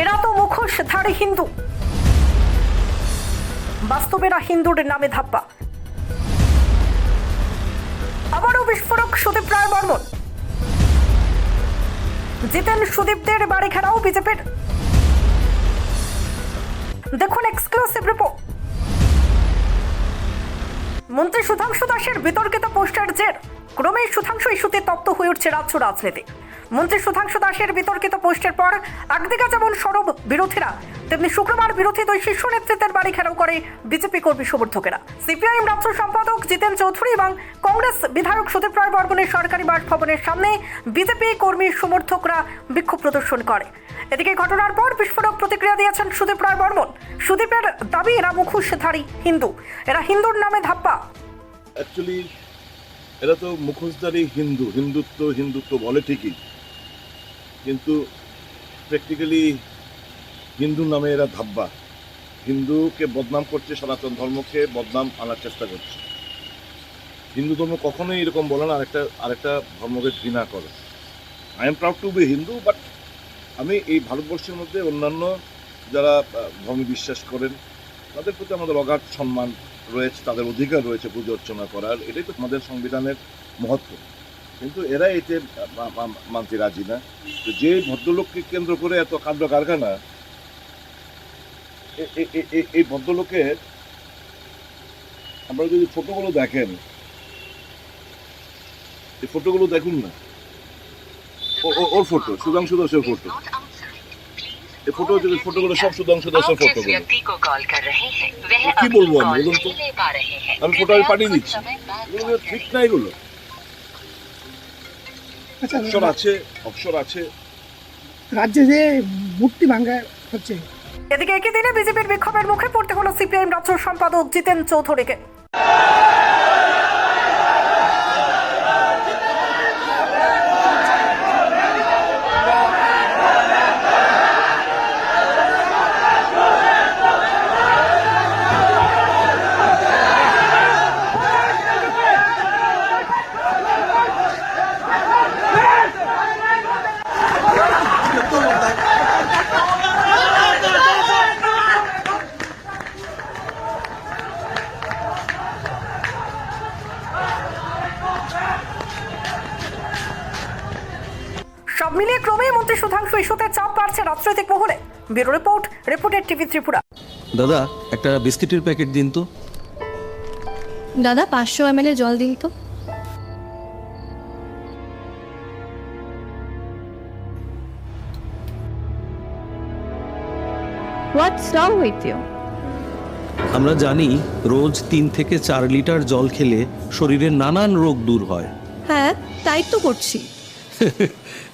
এরা তো মুখোশধারী হিন্দু। বাস্তবেরা হিন্দুর নামে ধাপ্পা। আবারও বিস্ফোরক সুদীপ রায় বর্মন জিতেন সুদীপদের বাড়ি ঘেরাও বিজেপির। দেখুন এক্সক্লুসিভ রিপোর্ট মন্ত্রী সুধাংশু দাসের বিতর্কিত পোস্টার জের। ক্রমেই সুধাংশু ইস্যুতে তপ্ত হয়ে উঠছে রাজ্য রাজনীতি। মন্ত্রী সুধাংশু দাসের বিতর্কিত পোস্টের পর একদিকে যেমন সরব বিরোধীরা, তেমনি শুক্রবার বিরোধী দুই শীর্ষ নেতৃত্বের বাড়ি ঘেরাও করে বিজেপি কর্মী সমর্থকেরা। সিপিআইএম রাজ্য সম্পাদক জিতেন চৌধুরী এবং কংগ্রেস বিধায়ক সুদীপ রায় বর্মনের সরকারি বাসভবনের সামনে বিজেপি কর্মী সমর্থকরা বিক্ষোভ প্রদর্শন করে। এদিকে ঘটনার পর বিস্ফোরক প্রতিক্রিয়া দিয়েছেন সুদীপ রায় বর্মন। সুদীপের দাবি, এরা মুখোশধারী হিন্দু। এরা হিন্দুর নামে ধাপ্পা। অ্যাকচুয়ালি এরা তো মুখোশধারী হিন্দু। হিন্দুত্ব হিন্দুত্ব বলে ঠিকই। কিন্তু প্র্যাকটিক্যালি হিন্দু নামে এরা ধাব্বা। হিন্দুকে বদনাম করছে সনাতন ধর্মকে, বদনাম আনার চেষ্টা করছে। হিন্দু ধর্ম কখনোই এরকম বলে না, আরেকটা আরেকটা ধর্মকে ঘৃণা করে। I am proud to be Hindu but আমি এই ভারতবর্ষের মধ্যে অন্যান্য যারা ধর্মে বিশ্বাস করেন, তাদের প্রতি আমাদের অগাধ সম্মান রয়েছে, তাদের অধিকার রয়েছে পুজো অর্চনা করার। এটাই তো আমাদের সংবিধানের মহত্ব। কিন্তু এরা এতে মানতে রাজি না। তো যে ভদ্রলোককে কেন্দ্র করে এত কাণ্ড কারখানা এই ভদ্রলোকে আমরা যদি ফটোগুলো দেখেন এই ফটোগুলো দেখুন না। ওর ফটো সুধাংশু দাসের ফটো এই ফটো যদি ফটোগুলো সব সুধাংশু দাসের ফটো কি বলব আমি? বলুন তো। আমি ফটো আমি পাঠিয়ে দিচ্ছি। ঠিক না এগুলো। আছে আছে। রাজ্যে যে মূর্তি ভাঙ্গা হচ্ছে। এদিকে একই দিনে বিজেপির বিক্ষোভের মুখে পড়তে হলো সিপিআইএম রাজ্য সম্পাদক জিতেন চৌধুরীকে। সব মিলিয়ে ক্রমেই মন্ত্রী সুধাংশু ইস্যুতে চাপ বাড়ছে রাজনৈতিক মহলে। Bureau report reported TV Tripura. দাদা একটা বিস্কিটের প্যাকেট দিন তো। দাদা পাঁচশো এম জল দিন তো। হোয়াটস রং উইথ ইউ আমরা জানি রোজ তিন থেকে চার লিটার জল খেলে শরীরের নানান রোগ দূর হয়। হ্যাঁ তাই তো করছি।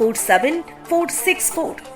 47464